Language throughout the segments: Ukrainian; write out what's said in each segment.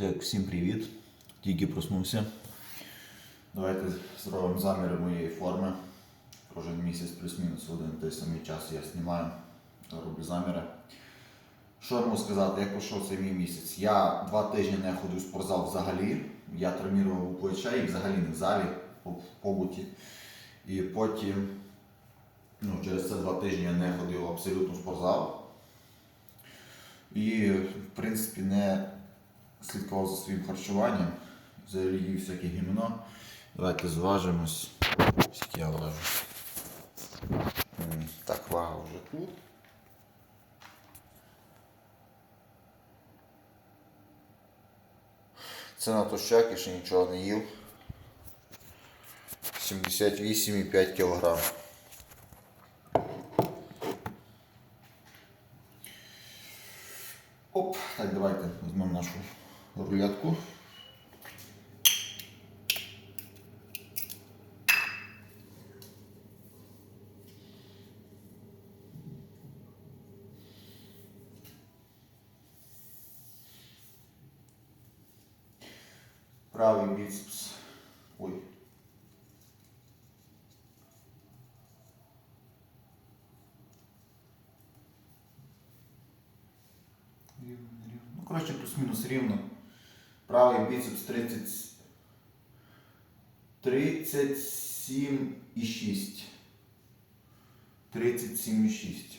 Так, всім привіт. Тільки проснувся. Давайте зробимо заміри моєї форми. Кожен місяць плюс-мінус один той самий час я знімаю, роблю заміри. Що я можу сказати, як пройшов цей мій місяць? Я два тижні не ходив в спортзал взагалі. Я тренував у плече і взагалі не в залі, в побуті. І потім, ну, через це два тижні я не ходив абсолютно в спортзал. І, в принципі, не слідкував за своїм харчуванням, взагалі їв всяке гімно. Давайте зважимось. Скільки я важу. Так, вага вже тут. Це на тощак, я ще нічого не їв. 78,5 кг. Оп, так, давайте візьмемо нашу рулетку. Правий біцепс. Ой. Рівно, рівно. Ну, коротше, плюс-мінус рівно. Правий біцепс 30... 37,6. 37,6.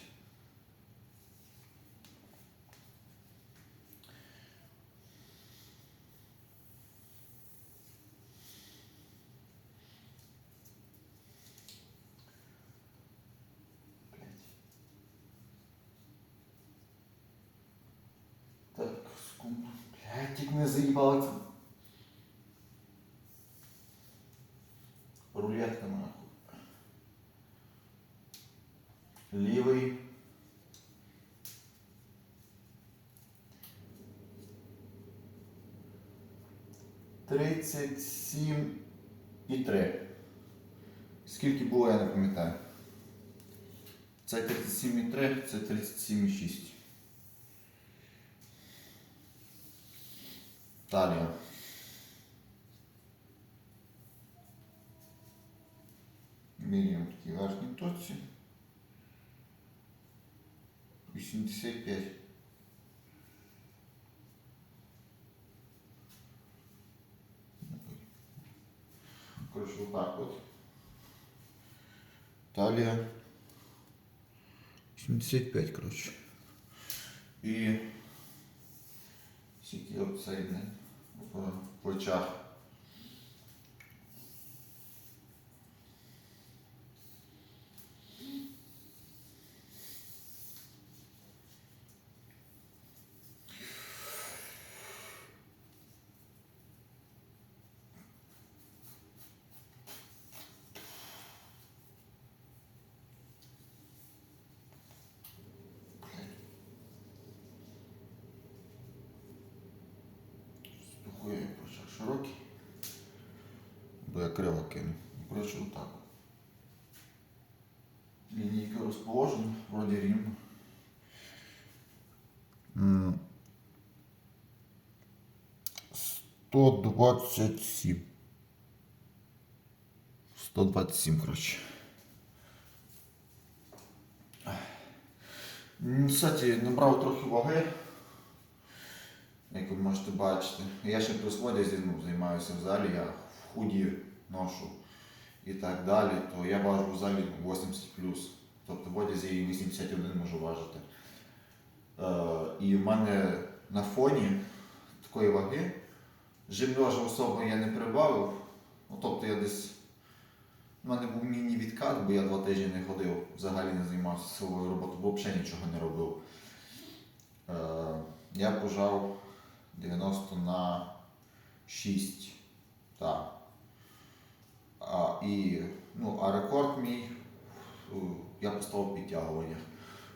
Блядь, як мене заїбало це. Рулетка нахуй. Лівий. Тридцять сім і три. Скільки було, я не пам'ятаю. Це 37,3, це 37,6. Талія. Міряємо такі верхні точці. 85. Коротше, отак от. Талія. 75, коротше. І скільки от середне в плечах. Бо я криво кину. Коротше, отак. Лінійка розположена, вроді рівно. М. 127. 127, коротше. Кстати, набрав трохи ваги. Як ви можете бачити. Я ще при сводязі ну, займаюся в залі, я худі ношу і так далі, то я важу в залі 80 Тобто в одязі і 81 можу важити. Е, і в мене на фоні такої ваги жим льожа особо я не прибавив. Ну, тобто я десь. У мене був міні-відкат, бо я два тижні не ходив, взагалі не займався силовою роботою, бо взагалі нічого не робив. Е, я пожав 90 на 6. Так. І, ну, а рекорд мій я поставив підтягування.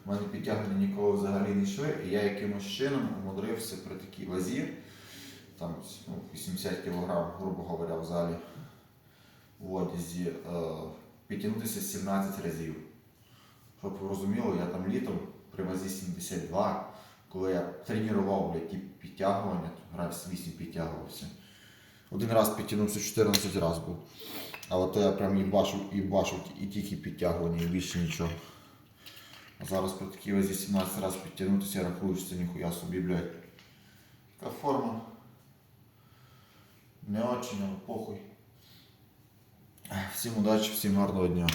У мене підтягування ніколи взагалі не йшли, і я якимось чином умудрився при такій вазі, там ну, 80 кг, грубо говоря, в залі в одязі, е, підтягнутися 17 разів. Щоб ви розуміли, я там літом при вазі 72, коли я тренував, ті підтягування, раз 8 підтягувався. Один раз підтягнувся 14 разів був. Але то я прям і бачу, і бачу, і тільки підтягування, і більше нічого. А зараз про такій вазі 17 разів підтягнутися, я рахую, що це ніхуя собі, блядь. Така форма. Не очень, але похуй. Всім удачі, всім гарного дня.